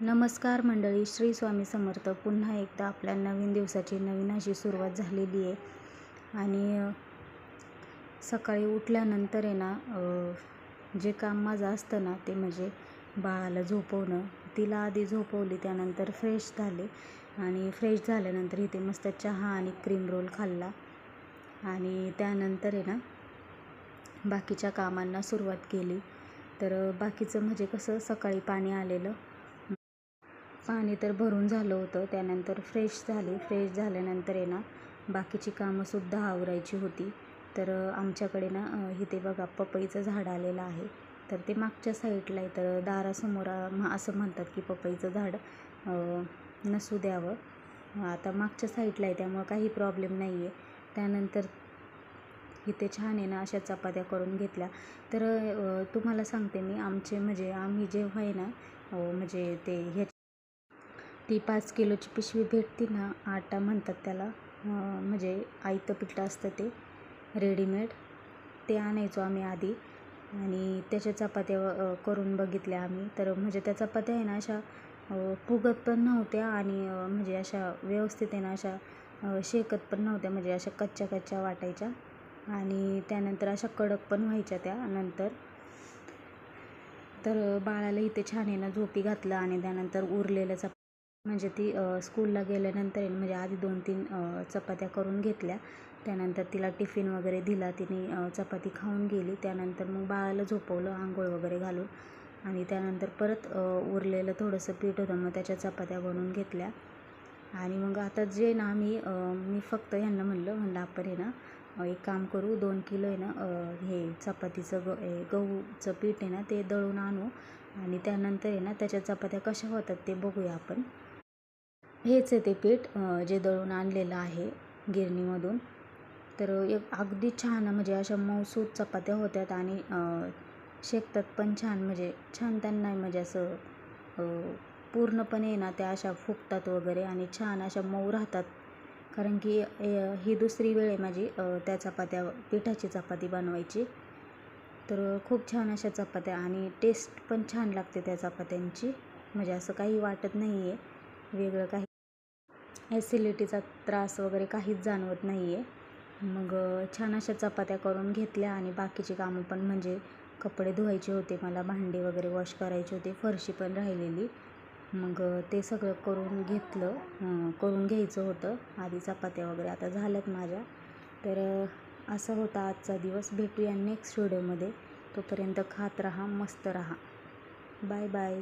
नमस्कार मंडळी श्री स्वामी समर्थ. पुन्हा एकदा आपल्या नवीन दिवसाची नवीन अशी सुरुवात झालेली आहे. आणि सकाळी उठल्यानंतर आहे ना जे काम माझं असतं ना ते म्हणजे बाळाला झोपवणं. तिला आधी झोपवली त्यानंतर फ्रेश झाले. आणि फ्रेश झाल्यानंतर इथे मस्त चहा आणि क्रीम रोल खाल्ला. आणि त्यानंतर आहे ना बाकीच्या कामांना सुरुवात केली. तर बाकीचं म्हणजे कसं सकाळी पाणी आलेलं. पाणी तर भरून झालं होतं त्यानंतर फ्रेश झाले. फ्रेश झाल्यानंतर आहे ना बाकीची कामंसुद्धा आवरायची होती. तर आमच्याकडे ना इथे बघा पपईचं झाड आलेलं आहे. तर ते मागच्या साईडला आहे. तर दारासमोर म- असं म्हणतात की पपईचं झाड नसू द्यावं. आता मागच्या साईडला आहे त्यामुळं काही प्रॉब्लेम नाही आहे त्यानंतर इथे छान आहे ना अशा चपात्या करून घेतल्या. तर तुम्हाला सांगते मी आमचे म्हणजे आम्ही जेव्हा आहे ना म्हणजे ते ह्या ती पाच किलोची पिशवी भेटते ना आटा म्हणतात त्याला म्हणजे आयतं पिठलं असतं ते रेडीमेड ते आणायचो आम्ही आधी. आणि त्याच्या चपात्या करून बघितल्या आम्ही. तर म्हणजे त्या चपात्या आहे ना अशा फुगत पण नव्हत्या आणि म्हणजे अशा व्यवस्थित आहे ना अशा शेकत पण नव्हत्या म्हणजे अशा कच्च्या कच्च्या वाटायच्या. आणि त्यानंतर अशा कडक पण व्हायच्या त्या नंतर. तर बाळाला इथे छान आहे ना झोपी घातलं आणि त्यानंतर उरलेलं चप म्हणजे ती स्कूलला गेल्यानंतर आहे ना, म्हणजे आधी दोन तीन चपात्या करून घेतल्या. त्यानंतर तिला टिफिन वगैरे दिला. तिने चपाती खाऊन गेली. त्यानंतर मग बाळाला झोपवलं आंघोळ वगैरे घालून. आणि त्यानंतर परत उरलेलं थोडंसं पीठ होतं मग त्याच्या चपात्या बनवून घेतल्या. आणि मग आता जे ना मी मी फक्त ह्यांना म्हणलं म्हणलं आपण आहे ना एक काम करू. दोन किलो आहे ना हे चपातीचं ग गहूचं पीठ आहे ना ते दळून आणू. आणि त्यानंतर आहे ना त्याच्या चपात्या कशा होतात ते बघूया आपण. हेच आहे ते पीठ जे दळून आणलेलं आहे गिरणीमधून. तर एक अगदी छान म्हणजे अशा मऊसूत चपात्या होत्यात आणि शेकतात पण छान म्हणजे छान त्यांना म्हणजे असं पूर्णपणे ना त्या अशा फुगतात वगैरे आणि छान अशा मऊ राहतात. कारण की ही दुसरी वेळ आहे माझी त्या चपात्या पिठाची चपाती बनवायची. तर खूप छान अशा चपात्या आणि टेस्ट पण छान लागते त्या चपात्यांची. म्हणजे असं काही वाटत नाही आहे वेगळं काही ॲसिडिटीचा त्रास वगैरे काहीच जाणवत नाही आहे मग छान अशा चपात्या करून घेतल्या आणि बाकीची कामं पण म्हणजे कपडे धुवायचे होते मला भांडी वगैरे वॉश करायची होती फरशी पण राहिलेली. मग ते सगळं करून घेतलं करून घ्यायचं होतं. आधी चपात्या वगैरे आता झाल्यात माझ्या. तर असं असा होता आजचा दिवस. भेटूया नेक्स्ट व्हिडिओमध्ये तोपर्यंत खात राहा मस्त राहा. Bye bye